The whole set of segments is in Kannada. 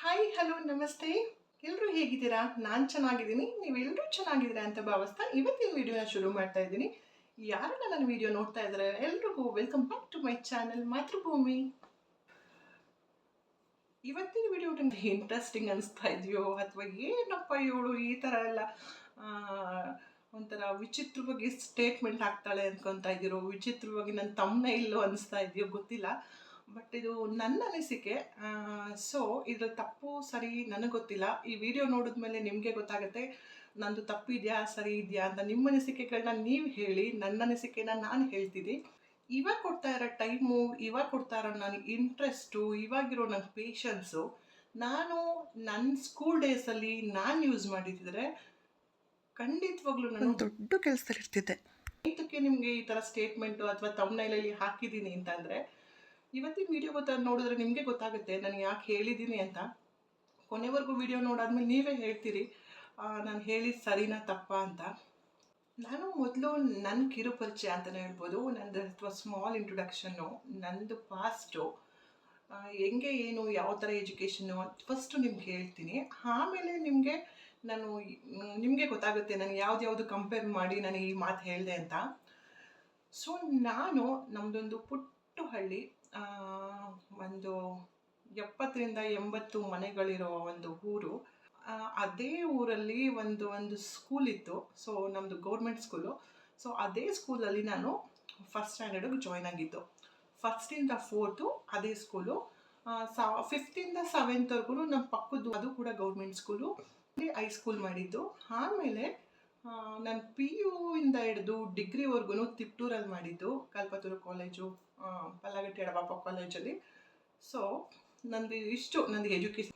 ಹಾಯ್ ಹಲೋ ನಮಸ್ತೆ. ಎಲ್ಲರೂ ಹೇಗಿದ್ದೀರಾ? ನಾನು ಚೆನ್ನಾಗಿದ್ದೀನಿ. ನೀವೆಲ್ಲರೂ ಚೆನ್ನಾಗಿದ್ದೀರಾ ಅಂತ ಭಾವಿಸ್ತಾ ಇವತ್ತಿನ ವಿಡಿಯೋನ ಶುರು ಮಾಡ್ತಾ ಇದ್ದೀನಿ. ಯಾರೆಲ್ಲ ನನ್ನ ವಿಡಿಯೋ ನೋಡ್ತಾ ಇದ್ದಾರೆ, ಎಲ್ರಿಗೂ welcome back to my channel Mathrubhumi. ಇವತ್ತಿನ ವಿಡಿಯೋ ನಿಮ್ಗೆ ಇಂಟ್ರೆಸ್ಟಿಂಗ್ ಅನಿಸ್ತಾ ಇದೆಯೋ, ಅಥವಾ ಏನಪ್ಪ ಇವಳು ಈ ಥರ ಎಲ್ಲ ಒಂಥರ ವಿಚಿತ್ರವಾಗಿ ಸ್ಟೇಟ್ಮೆಂಟ್ ಹಾಕ್ತಾಳೆ ಅನ್ಕೊತಾ ಇದ್ದೀರೋ, ವಿಚಿತ್ರವಾಗಿ ನನ್ನ ತಮ್ಮನೇ ಇಲ್ಲೋ ಅನಿಸ್ತಾ ಇದೆಯೋ ಗೊತ್ತಿಲ್ಲ. ಬಟ್ ಇದು ನನ್ನ ಅನಿಸಿಕೆ ಸೊ ಇದ್ರ ತಪ್ಪು ಸರಿ ನನಗೆ ಗೊತ್ತಿಲ್ಲ. ಈ ವಿಡಿಯೋ ನೋಡಿದ್ಮೇಲೆ ನಿಮಗೆ ಗೊತ್ತಾಗುತ್ತೆ ನಂದು ತಪ್ಪು ಇದೆಯಾ ಸರಿ ಇದೆಯಾ ಅಂತ ನಿಮ್ಮ ಅನಿಸಿಕೆಗಳನ್ನ ನೀವು ಹೇಳಿ ನನ್ನ ಅನಿಸಿಕೆನ ನಾನು ಹೇಳ್ತೀನಿ ಇವಾಗ ಕೊಡ್ತಾ ಇರೋ ಟೈಮು ಇವಾಗ ಕೊಡ್ತಾ ಇರೋ ನನ್ನ ಇಂಟ್ರೆಸ್ಟು ಇವಾಗಿರೋ ನನ್ನ ಪೇಷನ್ಸು ನಾನು ನನ್ನ ಸ್ಕೂಲ್ ಡೇಸಲ್ಲಿ ನಾನು ಯೂಸ್ ಮಾಡಿದ್ರೆ ಖಂಡಿತವಾಗ್ಲೂ ನಾನು ದೊಡ್ಡ ಕೆಲಸದಲ್ಲಿ ಇರ್ತಿದ್ದೆ. ಇದಕ್ಕೆ ನಿಮಗೆ ಈ ಥರ ಸ್ಟೇಟ್ಮೆಂಟು ಅಥವಾ ತಮ್ಮನೈಲಲ್ಲಿ ಹಾಕಿದ್ದೀನಿ ಅಂತಂದರೆ ಇವತ್ತಿನ ವಿಡಿಯೋ ಗೊತ್ತಾ ನೋಡಿದ್ರೆ ನಿಮಗೆ ಗೊತ್ತಾಗುತ್ತೆ ನಾನು ಯಾಕೆ ಹೇಳಿದ್ದೀನಿ ಅಂತ. ಕೊನೆವರೆಗೂ ವಿಡಿಯೋ ನೋಡಾದ್ಮೇಲೆ ನೀವೇ ಹೇಳ್ತೀರಿ ನಾನು ಹೇಳಿದ ಸರಿನಾ ತಪ್ಪ ಅಂತ. ನಾನು ಮೊದಲು ನನ್ನ ಕಿರು ಪರಿಚಯ ಅಂತಲೇ ಹೇಳ್ಬೋದು. ನಂದು ಅಥವಾ ಸ್ಮಾಲ್ ಇಂಟ್ರೊಡಕ್ಷನ್ನು ನಂದು ಪಾಸ್ಟು ಹೆಂಗೆ, ಏನು, ಯಾವ ಥರ ಎಜುಕೇಷನ್ನು ಫಸ್ಟು ನಿಮ್ಗೆ ಹೇಳ್ತೀನಿ. ಆಮೇಲೆ ನಿಮಗೆ ನಾನು, ನಿಮಗೆ ಗೊತ್ತಾಗುತ್ತೆ, ನಾನು ಯಾವ್ದು ಕಂಪೇರ್ ಮಾಡಿ ನಾನು ಈ ಮಾತು ಹೇಳಿದೆ ಅಂತ. ಸೊ ನಾನು ನಮ್ಮದೊಂದು ಪುಟ್ಟು ಹಳ್ಳಿ ಒಂದು ಎಪ್ಪತ್ತರಿಂದ ಎಂಬತ್ತು ಮನೆಗಳಿರೋ ಒಂದು ಊರು. ಅದೇ ಊರಲ್ಲಿ ಒಂದು ಒಂದು ಸ್ಕೂಲ್ ಇತ್ತು. ಸೊ ನಮ್ಮದು ಗೌರ್ಮೆಂಟ್ ಸ್ಕೂಲು ಸೊ ಅದೇ ಸ್ಕೂಲಲ್ಲಿ ನಾನು ಫಸ್ಟ್ ಸ್ಟ್ಯಾಂಡರ್ಡಿಗೆ ಜಾಯ್ನ್ ಆಗಿದ್ದು. ಫಸ್ಟಿಂದ ಫೋರ್ತು ಅದೇ ಸ್ಕೂಲು ಸ ಫಿಫ್ತಿಂದ ಸೆವೆಂತ್ವರೆಗೂ ನಮ್ಮ ಪಕ್ಕದ್ದು ಅದು ಕೂಡ ಗೌರ್ಮೆಂಟ್ ಸ್ಕೂಲು ಹೈ ಸ್ಕೂಲ್ ಮಾಡಿದ್ದು. ಆಮೇಲೆ ನಾನು ಪಿ ಯು ಇಂದ ಹಿಡಿದು ಡಿಗ್ರಿವರೆಗೂ ತಿಪ್ಟೂರಲ್ಲಿ ಮಾಡಿದ್ದು, ಕಲ್ಪತೂರು ಕಾಲೇಜು ಪಲ್ಲಾಗಟ್ಟಿ ಎಡಬಾಪ ಕಾಲೇಜಲ್ಲಿ ಸೊ ನಂದು ಇಷ್ಟು, ನಂದು ಎಜುಕೇಷನ್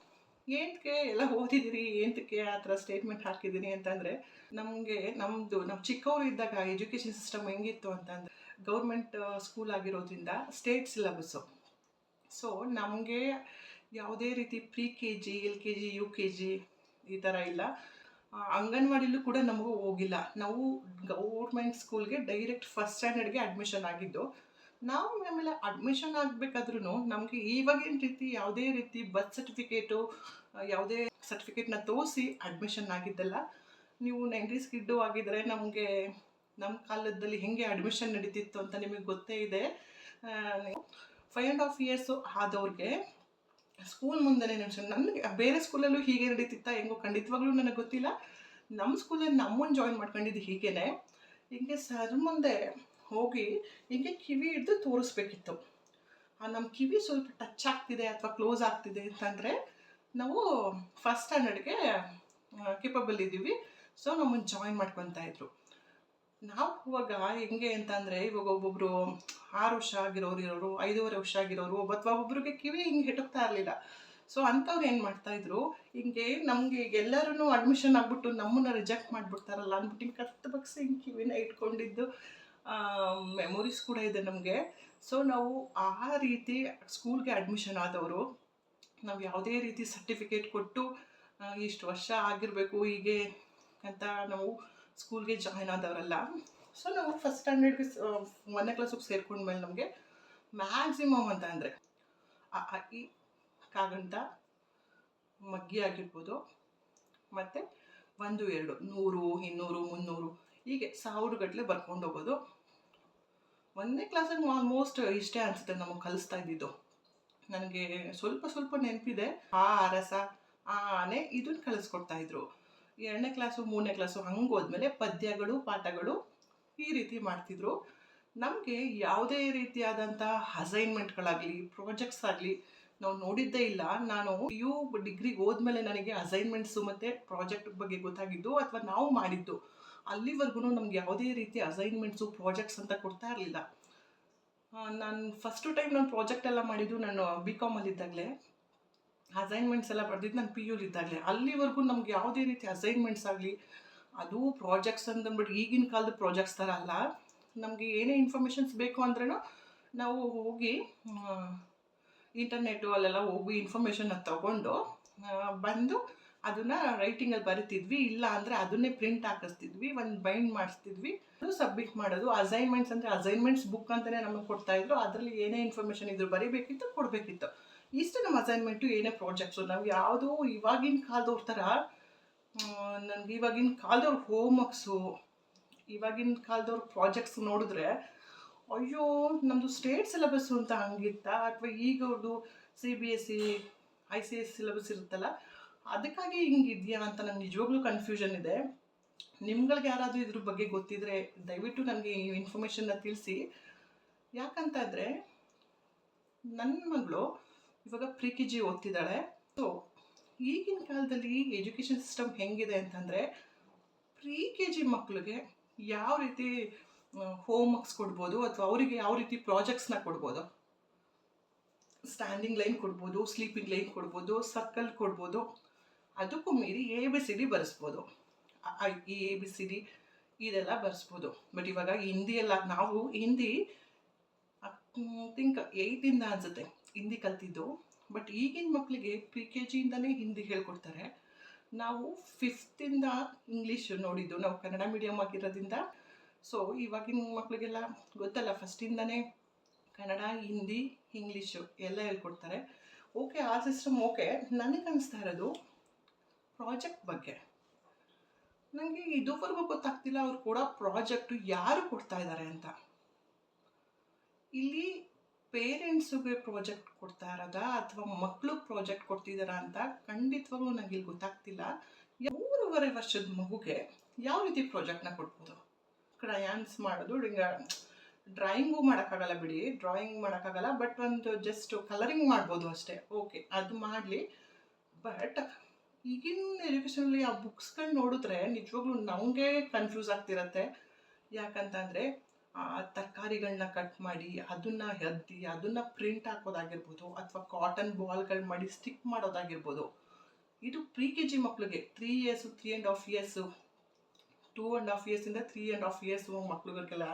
ಏನಕ್ಕೆ ಎಲ್ಲ ಓದಿದ್ದೀರಿ ಏನಕ್ಕೆ ಆ ಥರ ಸ್ಟೇಟ್ಮೆಂಟ್ ಹಾಕಿದ್ದೀನಿ ಅಂತಂದರೆ, ನಮಗೆ ನಮ್ಮದು ನಾವು ಚಿಕ್ಕವರು ಇದ್ದಾಗ ಎಜುಕೇಷನ್ ಸಿಸ್ಟಮ್ ಹೆಂಗಿತ್ತು ಅಂತಂದರೆ ಗೌರ್ಮೆಂಟ್ ಸ್ಕೂಲ್ ಆಗಿರೋದ್ರಿಂದ ಸ್ಟೇಟ್ ಸಿಲಬಸ್ಸು ಸೊ ನಮಗೆ ಯಾವುದೇ ರೀತಿ pre K G L K G U K G ಈ ಥರ ಇಲ್ಲ. ಅಂಗನವಾಡಿಲೂ ಕೂಡ ನಮಗೂ ಹೋಗಿಲ್ಲ. ನಾವು ಗೌರ್ಮೆಂಟ್ ಸ್ಕೂಲ್ಗೆ ಡೈರೆಕ್ಟ್ ಫಸ್ಟ್ ಸ್ಟ್ಯಾಂಡರ್ಡ್ಗೆ ಅಡ್ಮಿಷನ್ ಆಗಿದ್ದು, ನಾವು ಆಮೇಲೆ ಅಡ್ಮಿಷನ್ ಆಗಬೇಕಾದ್ರೂ ನಮಗೆ ಇವಾಗಿನ ರೀತಿ ಯಾವುದೇ ರೀತಿ ಬರ್ತ್ ಸರ್ಟಿಫಿಕೇಟು ಯಾವುದೇ ಸರ್ಟಿಫಿಕೇಟ್ನ ತೋರಿಸಿ ಅಡ್ಮಿಷನ್ ಆಗಿದ್ದಲ್ಲ. ನೀವು ನೈಂಟೀಸ್ ಕಿಡ್ಡು ಆಗಿದ್ದರೆ ನಮಗೆ ನಮ್ಮ ಕಾಲದಲ್ಲಿ ಹೇಗೆ ಅಡ್ಮಿಷನ್ ನಡೀತಿತ್ತು ಅಂತ ನಿಮಗೆ ಗೊತ್ತೇ ಇದೆ. ಫೈವ್ ಆ್ಯಂಡ್ ಹಾಫ್ ಇಯರ್ಸು ಆದವ್ರಿಗೆ ಸ್ಕೂಲ್ ಮುಂದೆನೇ ನಿಮಿಷ ನನಗೆ ಬೇರೆ ಸ್ಕೂಲಲ್ಲೂ ಹೀಗೆ ನಡೀತಿತ್ತಾ ಹೆಂಗೋ ಖಂಡಿತವಾಗ್ಲೂ ನನಗೆ ಗೊತ್ತಿಲ್ಲ. ನಮ್ಮ ಸ್ಕೂಲಲ್ಲಿ ನಮ್ಮನ್ನು ಜಾಯಿನ್ ಮಾಡ್ಕೊಂಡಿದ್ದು ಹೀಗೇನೆ. ಹಿಂಗೆ ಸರ್ ಮುಂದೆ ಹೋಗಿ ಹಿಂಗೆ ಕಿವಿ ಹಿಡಿದು ತೋರಿಸ್ಬೇಕಿತ್ತು. ಆ ನಮ್ಮ ಕಿವಿ ಸ್ವಲ್ಪ ಟಚ್ ಆಗ್ತಿದೆ ಅಥವಾ ಕ್ಲೋಸ್ ಆಗ್ತಿದೆ ಅಂತಂದರೆ ನಾವು ಫಸ್ಟ್ ಸ್ಟ್ಯಾಂಡರ್ಡ್ಗೆ ಕೇಪಬಲ್ ಇದ್ದೀವಿ. ಸೊ ನಮ್ಮನ್ನು ಜಾಯಿನ್ ಮಾಡ್ಕೊತಾ ಇದ್ರು. ನಾವು ಇವಾಗ ಹೆಂಗೆ ಅಂತಂದರೆ ಇವಾಗ ಒಬ್ಬೊಬ್ಬರು ಆರು ವರ್ಷ ಆಗಿರೋರು ಇರೋರು, ಐದೂವರೆ ವರ್ಷ ಆಗಿರೋರು ಅಥವಾ ಒಬ್ಬರಿಗೆ ಕಿವಿ ಹಿಂಗೆ ಹೆಟಕ್ತಾ ಇರಲಿಲ್ಲ. ಸೊ ಅಂಥವ್ರು ಏನು ಮಾಡ್ತಾಯಿದ್ರು ಹಿಂಗೆ ನಮಗೆ ಎಲ್ಲರೂ ಅಡ್ಮಿಷನ್ ಆಗ್ಬಿಟ್ಟು ನಮ್ಮನ್ನ ರಿಜೆಕ್ಟ್ ಮಾಡಿಬಿಡ್ತಾರಲ್ಲ ಅಂದ್ಬಿಟ್ಟು ಹಿಂಗೆ ಕತ್ತು ಬಗ್ಸಿ ಹಿಂಗೆ ಕಿವಿನ ಇಟ್ಕೊಂಡಿದ್ದು ಮೆಮೊರೀಸ್ ಕೂಡ ಇದೆ ನಮಗೆ. ಸೊ ನಾವು ಆ ರೀತಿ ಸ್ಕೂಲ್ಗೆ ಅಡ್ಮಿಷನ್ ಆದವರು, ನಾವು ಯಾವುದೇ ರೀತಿ ಸರ್ಟಿಫಿಕೇಟ್ ಕೊಟ್ಟು ಇಷ್ಟು ವರ್ಷ ಆಗಿರಬೇಕು, ಹೀಗೆ ಅಂತ ನಾವು ಸ್ಕೂಲ್ಗೆ ಜಾಯ್ನ್ ಆದವರಲ್ಲ. ಸೊ ನಾವು ಫಸ್ಟ್ ಸ್ಟ್ಯಾಂಡರ್ಡ್ಗೆ ಒಂದನೇ ಕ್ಲಾಸಿಗೆ ಸೇರ್ಕೊಂಡ್ಮೇಲೆ ನಮಗೆ ಮ್ಯಾಕ್ಸಿಮಮ್ ಅಂತ ಅಂದರೆ ಆ, ಈ ಕಾಗಂತ ಮಗ್ಗಿ ಆಗಿರ್ಬೋದು ಮತ್ತು ಒಂದು ಎರಡು ನೂರು ಇನ್ನೂರು ಮುನ್ನೂರು ಹೀಗೆ ಸಾವಿರಗಟ್ಟಲೆ ಬರ್ಕೊಂಡು ಹೋಗೋದು. ಒಂದನೇ ಕ್ಲಾಸಿಗೆ ಆಲ್ಮೋಸ್ಟ್ ಇಷ್ಟೇ ಅನಿಸುತ್ತೆ ನಮಗೆ ಕಲಿಸ್ತಾ ಇದ್ದಿದ್ದು. ನನಗೆ ಸ್ವಲ್ಪ ಸ್ವಲ್ಪ ನೆನಪಿದೆ. ಆ ಅರಸ ಆನೆ ಇದನ್ನು ಕಲಿಸ್ಕೊಡ್ತಾ ಇದ್ರು. ಎರಡನೇ ಕ್ಲಾಸು, ಮೂರನೇ ಕ್ಲಾಸು ಹಂಗೆ ಹೋದ್ಮೇಲೆ ಪದ್ಯಗಳು, ಪಾಠಗಳು ಈ ರೀತಿ ಮಾಡ್ತಿದ್ರು. ನಮಗೆ ಯಾವುದೇ ರೀತಿಯಾದಂಥ ಅಸೈನ್ಮೆಂಟ್ಗಳಾಗಲಿ, ಪ್ರಾಜೆಕ್ಟ್ಸ್ ಆಗಲಿ ನಾವು ನೋಡಿದ್ದೇ ಇಲ್ಲ. ನಾನು ಯು ಡಿಗ್ರಿಗೆ ಹೋದ್ಮೇಲೆ ನನಗೆ ಅಸೈನ್ಮೆಂಟ್ಸು ಮತ್ತು ಪ್ರಾಜೆಕ್ಟ್ ಬಗ್ಗೆ ಗೊತ್ತಾಗಿದ್ದು ಅಥವಾ ನಾವು ಮಾಡಿದ್ದು. ಅಲ್ಲಿವರೆಗೂ ನಮ್ಗೆ ಯಾವುದೇ ರೀತಿ ಅಸೈನ್ಮೆಂಟ್ಸು, ಪ್ರಾಜೆಕ್ಟ್ಸ್ ಅಂತ ಕೊಡ್ತಾ ಇರಲಿಲ್ಲ. ನಾನು ಫಸ್ಟು ಟೈಮ್ ನಾನು ಪ್ರಾಜೆಕ್ಟ್ ಎಲ್ಲ ಮಾಡಿದ್ದು ನಾನು ಬಿ ಕಾಮಲ್ಲಿದ್ದಾಗಲೇ ಅಸೈನ್ಮೆಂಟ್ಸ್ ಎಲ್ಲ ಬರೆದಿದ್ದು ನಾನು ಪಿ ಯುಲಿದ್ದಾಗಲೇ ಅಲ್ಲಿವರೆಗೂ ನಮ್ಗೆ ಯಾವುದೇ ರೀತಿ ಅಸೈನ್ಮೆಂಟ್ಸ್ ಆಗಲಿ, ಅದು ಪ್ರಾಜೆಕ್ಟ್ಸ್ ಅಂತಂದ್ಬಿಟ್ಟು ಈಗಿನ ಕಾಲದ ಪ್ರಾಜೆಕ್ಟ್ಸ್ ಥರ ಅಲ್ಲ. ನಮಗೆ ಏನೇ ಇನ್ಫಾರ್ಮೇಷನ್ಸ್ ಬೇಕು ಅಂದ್ರೂ ನಾವು ಹೋಗಿ ಇಂಟರ್ನೆಟ್ಟು ಅಲ್ಲೆಲ್ಲ ಹೋಗಿ ಇನ್ಫಾರ್ಮೇಷನ್ನ ತಗೊಂಡು ಬಂದು ಅದನ್ನು ರೈಟಿಂಗಲ್ಲಿ ಬರಿತಿದ್ವಿ. ಇಲ್ಲ ಅಂದರೆ ಅದನ್ನೇ ಪ್ರಿಂಟ್ ಹಾಕಿಸ್ತಿದ್ವಿ, ಒಂದು ಬೈಂಡ್ ಮಾಡಿಸ್ತಿದ್ವಿ. ಅದು ಸಬ್ಮಿಟ್ ಮಾಡೋದು. ಅಸೈನ್ಮೆಂಟ್ಸ್ ಅಂದರೆ ಅಸೈನ್ಮೆಂಟ್ಸ್ ಬುಕ್ ಅಂತಲೇ ನಮಗೆ ಕೊಡ್ತಾಯಿದ್ರು ಅದರಲ್ಲಿ ಏನೇ ಇನ್ಫಾರ್ಮೇಷನ್ ಇದ್ರು ಬರೀಬೇಕಿತ್ತು, ಕೊಡಬೇಕಿತ್ತು. ಇಷ್ಟು ನಮ್ಮ ಅಸೈನ್ಮೆಂಟು ಏನೇ ಪ್ರಾಜೆಕ್ಟ್ಸು ನಾವು ಯಾವುದೋ ಇವಾಗಿನ ಕಾಲದವ್ರ ಥರ ನನಗೆ ಇವಾಗಿನ ಕಾಲದವ್ರ ಹೋಮ್ವರ್ಕ್ಸು ಇವಾಗಿನ ಕಾಲದವ್ರ ಪ್ರಾಜೆಕ್ಟ್ಸ್ ನೋಡಿದ್ರೆ, ಅಯ್ಯೋ ನಮ್ಮದು ಸ್ಟೇಟ್ ಸಿಲೆಬಸ್ಸು ಅಂತ ಹಂಗಿತ್ತಾ? ಅಥವಾ ಈಗ ಅವ್ರದ್ದು C B S C I C S syllabus ಇರುತ್ತಲ್ಲ, ಅದಕ್ಕಾಗಿ ಹಿಂಗಿದೆಯಾ ಅಂತ ನನಗೆ ನಿಜವಾಗ್ಲೂ ಕನ್ಫ್ಯೂಷನ್ ಇದೆ. ನಿಮ್ಗಳಿಗೆ ಯಾರಾದರೂ ಇದ್ರ ಬಗ್ಗೆ ಗೊತ್ತಿದ್ರೆ ದಯವಿಟ್ಟು ನನಗೆ ಈ ಇನ್ಫಾರ್ಮೇಷನ್ನ ತಿಳಿಸಿ. ಯಾಕಂತಂದರೆ ನನ್ನ ಮಗಳು ಇವಾಗ ಪ್ರಿ ಕೆ ಜಿ ಓದ್ತಿದ್ದಾಳೆ. ಸೊ ಈಗಿನ ಕಾಲದಲ್ಲಿ ಎಜುಕೇಷನ್ ಸಿಸ್ಟಮ್ ಹೆಂಗಿದೆ ಅಂತಂದರೆ ಪ್ರಿ ಕೆ ಜಿ ಮಕ್ಕಳಿಗೆ ಯಾವ ರೀತಿ ಹೋಮ್ ವರ್ಕ್ಸ್ ಕೊಡ್ಬೋದು ಅಥವಾ ಅವರಿಗೆ ಯಾವ ರೀತಿ ಪ್ರಾಜೆಕ್ಟ್ಸ್ನ ಕೊಡ್ಬೋದು? ಸ್ಟ್ಯಾಂಡಿಂಗ್ ಲೈನ್ ಕೊಡ್ಬೋದು ಸ್ಲೀಪಿಂಗ್ ಲೈನ್ ಕೊಡ್ಬೋದು ಸರ್ಕಲ್ ಕೊಡ್ಬೋದು, ಅದಕ್ಕೂ ಮೀರಿ ಎ ಬಿ ಸಿ ಡಿ ಬರೆಸ್ಬೋದು. ಈ ಎ ಬಿ ಸಿ ಡಿ ಇದೆಲ್ಲ ಬರೆಸ್ಬೋದು. ಬಟ್ ಇವಾಗ ಹಿಂದಿಯೆಲ್ಲ, ನಾವು ಹಿಂದಿ ಥಿಂಕ್ ಏಯ್ಟಿಂದ ಅನ್ಸುತ್ತೆ. ಹಿಂದಿ ಕಲ್ತಿದ್ದು. ಬಟ್ ಈಗಿನ ಮಕ್ಕಳಿಗೆ ಪ್ರಿ ಕೆ ಜಿಯಿಂದನೇ ಹಿಂದಿ ಹೇಳ್ಕೊಡ್ತಾರೆ. ನಾವು ಫಿಫ್ತಿಂದ ಇಂಗ್ಲೀಷ್ ನೋಡಿದ್ದು. ನಾವು ಕನ್ನಡ ಮೀಡಿಯಮ್ ಆಗಿರೋದ್ರಿಂದ. ಸೊ ಇವಾಗಿನ ಮಕ್ಕಳಿಗೆಲ್ಲ ಗೊತ್ತಲ್ಲ ಫಸ್ಟಿಂದನೇ ಕನ್ನಡ, ಹಿಂದಿ ಇಂಗ್ಲೀಷು ಎಲ್ಲ ಹೇಳ್ಕೊಡ್ತಾರೆ. ಓಕೆ ಆ ಸಿಸ್ಟಮ್ ಓಕೆ ನನಗೆ ಅನಿಸ್ತಾ ಇರೋದು ಪ್ರಾಜೆಕ್ಟ್ ಬಗ್ಗೆ. ನನಗೆ ಇದುವರೆಗೂ ಗೊತ್ತಾಗ್ತಿಲ್ಲ, ಅವ್ರು ಕೂಡ ಪ್ರಾಜೆಕ್ಟು ಯಾರು ಕೊಡ್ತಾ ಇದ್ದಾರೆ ಅಂತ. ಇಲ್ಲಿ ಪೇರೆಂಟ್ಸಿಗೆ ಪ್ರಾಜೆಕ್ಟ್ ಕೊಡ್ತಾ ಇರೋದಾ ಅಥವಾ ಮಕ್ಕಳು ಪ್ರಾಜೆಕ್ಟ್ ಕೊಡ್ತಿದ್ದಾರಾ ಅಂತ ಖಂಡಿತವಾಗ್ಲೂ ನನಗೆ ಇಲ್ಲಿ ಗೊತ್ತಾಗ್ತಿಲ್ಲ. ಮೂರುವರೆ ವರ್ಷದ ಮಗುಗೆ ಯಾವ ರೀತಿ ಪ್ರಾಜೆಕ್ಟ್ನ ಕೊಡ್ಬೋದು? ಕ್ರಯಾನ್ಸ್ ಮಾಡೋದು, ಹಿಂಗ ಡ್ರಾಯಿಂಗು ಮಾಡೋಕ್ಕಾಗಲ್ಲ ಬಿಡಿ ಡ್ರಾಯಿಂಗ್ ಮಾಡೋಕ್ಕಾಗಲ್ಲ ಬಟ್ ಒಂದು ಜಸ್ಟ್ ಕಲರಿಂಗ್ ಮಾಡ್ಬೋದು ಅಷ್ಟೇ. ಓಕೆ ಅದು ಮಾಡಲಿ. ಬಟ್ ಈಗಿನ ಎಜುಕೇಷನಲ್ಲಿ ಆ ಬುಕ್ಸ್ಗಳು ನೋಡಿದ್ರೆ ನಿಜವಾಗ್ಲೂ ನಮಗೆ ಕನ್ಫ್ಯೂಸ್ ಆಗ್ತಿರತ್ತೆ. ಯಾಕಂತಂದರೆ ತರಕಾರಿಗಳನ್ನ ಕಟ್ ಮಾಡಿ, ಅದನ್ನು ಎದ್ದಿ ಅದನ್ನು ಪ್ರಿಂಟ್ ಹಾಕೋದಾಗಿರ್ಬೋದು ಅಥವಾ ಕಾಟನ್ ಬಾಲ್ಗಳು ಮಾಡಿ ಸ್ಟಿಕ್ ಮಾಡೋದಾಗಿರ್ಬೋದು. ಇದು ಪ್ರಿ ಕೆ ಜಿ ಮಕ್ಕಳಿಗೆ three years three and half years two and half ಇಯರ್ಸಿಂದ three and half years ಮಕ್ಳುಗಳಿಗೆಲ್ಲ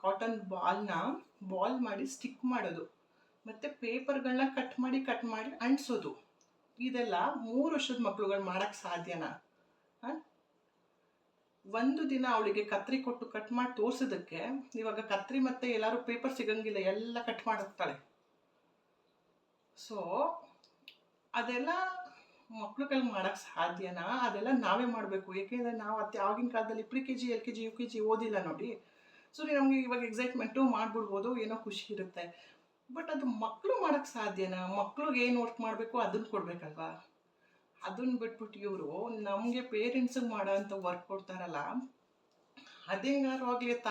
ಕಾಟನ್ ಬಾಲ್ನ ಬಾಲ್ ಮಾಡಿ ಸ್ಟಿಕ್ ಮಾಡೋದು. ಮತ್ತು ಪೇಪರ್ಗಳನ್ನ ಕಟ್ ಮಾಡಿ ಕಟ್ ಮಾಡಿ ಅಂಟಿಸೋದು. ಇದೆಲ್ಲ ಮೂರು ವರ್ಷದ ಮಕ್ಳುಗಳು ಮಾಡೋಕ್ಕೆ ಸಾಧ್ಯನಾ? ಒಂದು ದಿನ ಅವಳಿಗೆ ಕತ್ರಿ ಕೊಟ್ಟು ಕಟ್ ಮಾಡಿ ತೋರಿಸೋದಕ್ಕೆ, ಇವಾಗ ಕತ್ರಿ ಮತ್ತೆ ಎಲ್ಲರೂ ಪೇಪರ್ ಸಿಗಂಗಿಲ್ಲ, ಎಲ್ಲ ಕಟ್ ಮಾಡಿರ್ತಾಳೆ. ಸೊ ಅದೆಲ್ಲ ಮಕ್ಳುಗಳು ಮಾಡೋಕ್ಕೆ ಸಾಧ್ಯನಾ? ಅದೆಲ್ಲ ನಾವೇ ಮಾಡಬೇಕು. ಏಕೆಂದರೆ ನಾವು ಅತ್ತೆ ಆಗಿನ ಕಾಲದಲ್ಲಿ pre K G L K G U K G ಓದಿಲ್ಲ ನೋಡಿ. ಸೊ ನಮಗೆ ಇವಾಗ ಎಕ್ಸೈಟ್ಮೆಂಟು ಮಾಡ್ಬಿಡ್ಬೋದು, ಏನೋ ಖುಷಿ ಇರುತ್ತೆ. ಬಟ್ ಅದು ಮಕ್ಕಳು ಮಾಡೋಕ್ಕೆ ಸಾಧ್ಯನಾ? ಮಕ್ಳಿಗೆ ಏನು ವರ್ಕ್ ಮಾಡಬೇಕು ಅದನ್ನು ಕೊಡಬೇಕಲ್ವಾ? ಅದನ್ನು ಬಿಟ್ಬಿಟ್ಟು ಇವರು ನಮಗೆ ಪೇರೆಂಟ್ಸಿಗೆ ಮಾಡೋ ಅಂಥ ವರ್ಕ್ ಕೊಡ್ತಾರಲ್ಲ ಅದೇಂಗಾರು ಆಗಲಿ ತ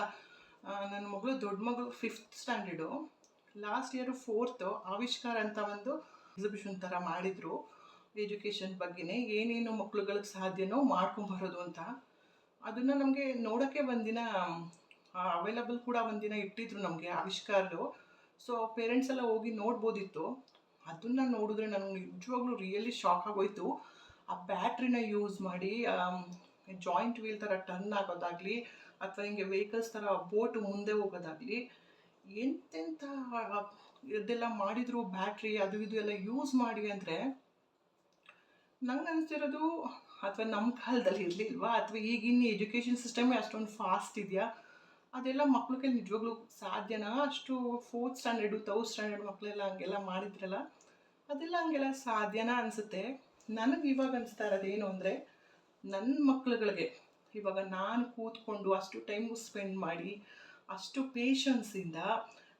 ನನ್ನ ಮಗಳು ದೊಡ್ಡ ಮಗಳು fifth standard last year fourth ಆವಿಷ್ಕಾರ ಅಂತ ಒಂದು ಎಕ್ಸಿಬಿಷನ್ ಥರ ಮಾಡಿದರು ಎಜುಕೇಷನ್ ಬಗ್ಗೆನೇ. ಏನೇನು ಮಕ್ಳುಗಳಿಗೆ ಸಾಧ್ಯನೋ ಮಾಡ್ಕೊಂಬರೋದು ಅಂತ. ಅದನ್ನು ನಮಗೆ ನೋಡೋಕ್ಕೆ ಒಂದಿನ ಅವೈಲಬಲ್ ಕೂಡ ಒಂದಿನ ಇಟ್ಟಿದ್ರು ನಮಗೆ ಆವಿಷ್ಕಾರದು. ಸೊ ಪೇರೆಂಟ್ಸ್ ಎಲ್ಲ ಹೋಗಿ ನೋಡ್ಬೋದಿತ್ತು. ಅದನ್ನು ನೋಡಿದ್ರೆ ನನಗೆ ನಿಜವಾಗ್ಲೂ ರಿಯಲಿ ಶಾಕ್ ಆಗೋಯ್ತು. ಆ ಬ್ಯಾಟ್ರಿನ ಯೂಸ್ ಮಾಡಿ ಜಾಯಿಂಟ್ ವೀಲ್ ಥರ ಟರ್ನ್ ಆಗೋದಾಗಲಿ, ಅಥವಾ ಹಿಂಗೆ ವೆಹಿಕಲ್ಸ್ ಥರ ಬೋಟ್ ಮುಂದೆ ಹೋಗೋದಾಗಲಿ, ಎಂತೆಂಥ, ಇದೆಲ್ಲ ಮಾಡಿದ್ರು ಬ್ಯಾಟ್ರಿ ಅದು ಇದು ಎಲ್ಲ ಯೂಸ್ ಮಾಡಿ ಅಂದರೆ ನಂಗೆ ಅನಿಸ್ತಿರೋದು, ಅಥವಾ ನಮ್ಮ ಕಾಲದಲ್ಲಿ ಇರಲಿಲ್ವಾ, ಅಥವಾ ಈಗಿನ ಎಜುಕೇಷನ್ ಸಿಸ್ಟಮೇ ಅಷ್ಟೊಂದು ಫಾಸ್ಟ್ ಇದೆಯಾ? ಅದೆಲ್ಲ ಮಕ್ಳ ಕೈಲಿ ನಿಜವಾಗ್ಲೂ ಸಾಧ್ಯನಾ? ಅಷ್ಟು ಫೋರ್ತ್ ಸ್ಟ್ಯಾಂಡರ್ಡು ತೌರ್ಡ್ ಸ್ಟ್ಯಾಂಡರ್ಡ್ ಮಕ್ಕಳೆಲ್ಲ ಹಂಗೆಲ್ಲ ಮಾಡಿದ್ರಲ್ಲ, ಅದೆಲ್ಲ ಹಂಗೆಲ್ಲ ಸಾಧ್ಯನಾ ಅನಿಸುತ್ತೆ. ನನಗೆ ಇವಾಗ ಅನಿಸ್ತಾ ಇರೋದು ಏನು ಅಂದರೆ ನನ್ನ ಮಕ್ಳುಗಳಿಗೆ ಇವಾಗ ನಾನು ಕೂತ್ಕೊಂಡು ಅಷ್ಟು ಟೈಮು ಸ್ಪೆಂಡ್ ಮಾಡಿ, ಅಷ್ಟು ಪೇಷನ್ಸಿಂದ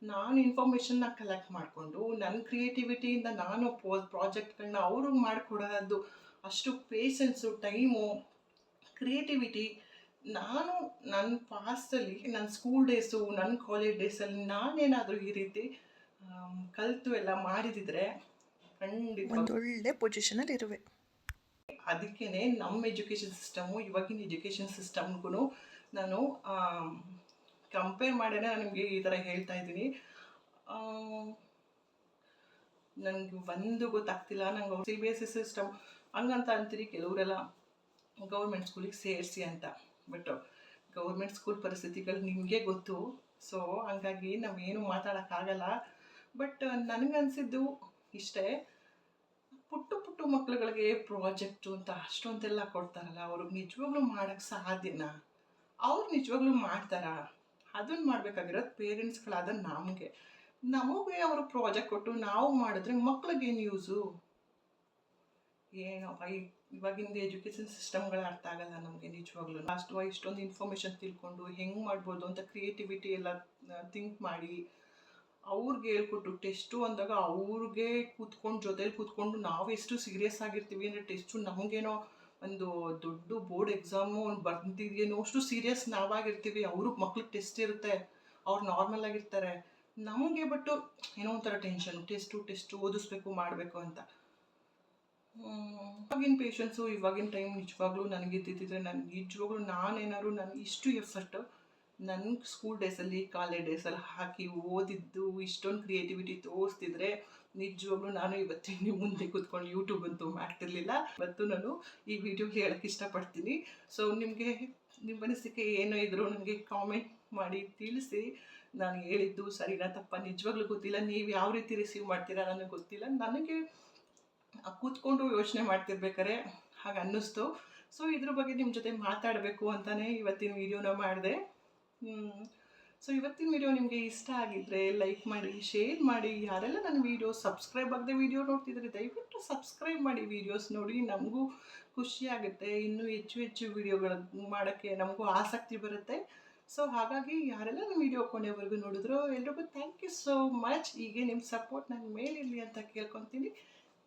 ನಾನು ಇನ್ಫಾರ್ಮೇಷನ್ನ ಕಲೆಕ್ಟ್ ಮಾಡಿಕೊಂಡು ನನ್ನ ಕ್ರಿಯೇಟಿವಿಟಿಯಿಂದ ನಾನು ಪೋ ಪ್ರಾಜೆಕ್ಟ್ಗಳನ್ನ ಅವ್ರಿಗೆ ಮಾಡಿಕೊಡೋದು, ಅಷ್ಟು ಪೇಷನ್ಸು ಟೈಮು ಕ್ರಿಯೇಟಿವಿಟಿ ನಾನು ನನ್ನ ಪಾಸ್ಟಲ್ಲಿ ನನ್ನ ಸ್ಕೂಲ್ ಡೇಸು ನನ್ನ ಕಾಲೇಜ್ ಡೇಸಲ್ಲಿ ನಾನೇನಾದರೂ ಈ ರೀತಿ ಕಲಿತು ಎಲ್ಲ ಮಾಡಿದಿದ್ರೆ ಖಂಡಿತ ಒಳ್ಳೆ ಪೊಸಿಷನಲ್ಲಿ ಇರುವೆ. ಅದಕ್ಕೇ ನಮ್ಮ ಎಜುಕೇಷನ್ ಸಿಸ್ಟಮು ಇವಾಗಿನ ಎಜುಕೇಷನ್ ಸಿಸ್ಟಮ್ಗೂ ನಾನು ಕಂಪೇರ್ ಮಾಡೇ ನಾನು ನಿಮಗೆ ಈ ಥರ ಹೇಳ್ತಾ ಇದ್ದೀನಿ. ನನಗೆ ಒಂದು ಗೊತ್ತಾಗ್ತಿಲ್ಲ ನಂಗೆ C B S C system ಹಂಗಂತ ಅಂತೀರಿ ಕೆಲವರೆಲ್ಲ ಗೌರ್ಮೆಂಟ್ ಸ್ಕೂಲಿಗೆ ಸೇರಿಸಿ ಅಂತ. ಬಟ್ ಗೌರ್ಮೆಂಟ್ ಸ್ಕೂಲ್ ಪರಿಸ್ಥಿತಿಗಳು ನಿಮಗೆ ಗೊತ್ತು. ಸೊ ಹಂಗಾಗಿ ನಾವೇನು ಮಾತಾಡೋಕ್ಕಾಗಲ್ಲ. ಬಟ್ ನನಗನ್ಸಿದ್ದು ಇಷ್ಟೇ, ಪುಟ್ಟು ಪುಟ್ಟು ಮಕ್ಳುಗಳಿಗೆ ಪ್ರಾಜೆಕ್ಟು ಅಂತ ಅಷ್ಟೊಂತೆಲ್ಲ ಕೊಡ್ತಾರಲ್ಲ ಅವ್ರಿಗೆ ನಿಜವಾಗ್ಲೂ ಮಾಡೋಕ್ಕೆ ಸಾಧ್ಯನಾ? ಅವ್ರು ನಿಜವಾಗ್ಲೂ ಮಾಡ್ತಾರಾ? ಅದನ್ನು ಮಾಡಬೇಕಾಗಿರೋದು ಪೇರೆಂಟ್ಸ್ಗಳಾದ ನಮಗೆ. ನಮಗೆ ಅವರು ಪ್ರಾಜೆಕ್ಟ್ ಕೊಟ್ಟು ನಾವು ಮಾಡಿದ್ರೆ ಮಕ್ಳಿಗೇನು ಯೂಸು ಏನೋ ಈ ಇವಾಗಿಂದ ಎಜುಕೇಷನ್ ಸಿಸ್ಟಮ್ಗಳು ಅರ್ಥ ಆಗಲ್ಲ ನಮಗೆ ನಿಜವಾಗ್ಲೂ. ಲಾಸ್ಟ್ ಇಷ್ಟೊಂದು ಇನ್ಫಾರ್ಮೇಶನ್ ತಿಳ್ಕೊಂಡು ಹೆಂಗೆ ಮಾಡ್ಬೋದು ಅಂತ ಕ್ರಿಯೇಟಿವಿಟಿ ಎಲ್ಲ ಥಿಂಕ್ ಮಾಡಿ ಅವ್ರಿಗೆ ಹೇಳ್ಕೊಟ್ಟು ಟೆಸ್ಟು ಅಂದಾಗ ಅವ್ರಿಗೆ ಕೂತ್ಕೊಂಡು ಜೊತೆಲಿ ಕೂತ್ಕೊಂಡು ನಾವು ಎಷ್ಟು ಸೀರಿಯಸ್ ಆಗಿರ್ತೀವಿ ಅಂದರೆ ಟೆಸ್ಟು ನಮಗೇನೋ ಒಂದು ದೊಡ್ಡ ಬೋರ್ಡ್ ಎಕ್ಸಾಮು ಬರ್ತಿದೆಯೇನೋ ಅಷ್ಟು ಸೀರಿಯಸ್ ನಾವಾಗಿರ್ತೀವಿ. ಅವ್ರಿಗೆ ಮಕ್ಳಿಗೆ ಟೆಸ್ಟ್ ಇರುತ್ತೆ, ಅವ್ರು ನಾರ್ಮಲ್ ಆಗಿರ್ತಾರೆ. ನಮಗೆ ಬಟ್ಟು ಏನೋ ಒಂಥರ ಟೆನ್ಷನ್ ಟೆಸ್ಟು ಟೆಸ್ಟು ಓದಿಸ್ಬೇಕು, ಮಾಡಬೇಕು ಅಂತ. ಇವಾಗಿನ ಪೇಷನ್ಸು ಇವಾಗಿನ ಟೈಮ್ ನಿಜವಾಗ್ಲೂ ನನಗೆ ಇದ್ದಿದ್ದರೆ ನನಗೆ ನಿಜವಾಗ್ಲೂ ನಾನೇನಾದ್ರು ನಾನು ಇಷ್ಟು ಎಫರ್ಟ್ ನನ್ನ ಸ್ಕೂಲ್ ಡೇಸಲ್ಲಿ ಕಾಲೇಜ್ ಡೇಸಲ್ಲಿ ಹಾಕಿ ಓದಿದ್ದು, ಇಷ್ಟೊಂದು ಕ್ರಿಯೇಟಿವಿಟಿ ತೋರಿಸ್ತಿದ್ರೆ ನಿಜವಾಗ್ಲೂ ನಾನು ಇವತ್ತಿನ ಮುಂದೆ ಕೂತ್ಕೊಂಡು ಯೂಟ್ಯೂಬ್ ಅಂತೂ ಮಾಡ್ತಿರ್ಲಿಲ್ಲ. ಇವತ್ತು ನಾನು ಈ ವಿಡಿಯೋ ಹೇಳಕ್ಕೆ ಇಷ್ಟಪಡ್ತೀನಿ. ಸೊ ನಿಮಗೆ ನಿಮ್ಮ ಮನಸ್ಸಿಗೆ ಏನೋ ಇದ್ರು ನನಗೆ ಕಾಮೆಂಟ್ ಮಾಡಿ ತಿಳಿಸಿ. ನಾನು ಹೇಳಿದ್ದು ಸರಿನಾ ತಪ್ಪ ನಿಜವಾಗ್ಲೂ ಗೊತ್ತಿಲ್ಲ. ನೀವು ಯಾವ ರೀತಿ ರಿಸೀವ್ ಮಾಡ್ತೀರಾ ನನಗೆ ಗೊತ್ತಿಲ್ಲ. ನನಗೆ ಕೂತ್ಕೊಂಡು ಯೋಚನೆ ಮಾಡ್ತಿರ್ಬೇಕಾರೆ ಹಾಗೆ ಅನ್ನಿಸ್ತು. ಸೊ ಇದ್ರ ಬಗ್ಗೆ ನಿಮ್ಮ ಜೊತೆ ಮಾತಾಡಬೇಕು ಅಂತಲೇ ಇವತ್ತಿನ ವಿಡಿಯೋನ ಮಾಡಿದೆ. ಸೊ ಇವತ್ತಿನ ವಿಡಿಯೋ ನಿಮಗೆ ಇಷ್ಟ ಆಗಿದ್ದರೆ ಲೈಕ್ ಮಾಡಿ ಶೇರ್ ಮಾಡಿ. ಯಾರೆಲ್ಲ ನನ್ನ ವಿಡಿಯೋ ಸಬ್ಸ್ಕ್ರೈಬ್ ಆಗದೆ ವಿಡಿಯೋ ನೋಡ್ತಿದ್ರೆ ದಯವಿಟ್ಟು ಸಬ್ಸ್ಕ್ರೈಬ್ ಮಾಡಿ ವೀಡಿಯೋಸ್ ನೋಡಿ. ನಮಗೂ ಖುಷಿ ಆಗುತ್ತೆ. ಇನ್ನೂ ಹೆಚ್ಚು ಹೆಚ್ಚು ವಿಡಿಯೋಗಳು ಮಾಡೋಕ್ಕೆ ನಮಗೂ ಆಸಕ್ತಿ ಬರುತ್ತೆ. ಸೊ ಹಾಗಾಗಿ ಯಾರೆಲ್ಲ ನಮ್ಮ ವಿಡಿಯೋ ಕೊನೆವರೆಗೂ ನೋಡಿದ್ರು ಎಲ್ರಿಗೂ ಥ್ಯಾಂಕ್ ಯು ಸೋ ಮಚ್ ಹೀಗೆ ನಿಮ್ಮ ಸಪೋರ್ಟ್ ನನ್ನ ಮೇಲಿರಲಿ ಅಂತ ಕೇಳ್ಕೊತೀನಿ.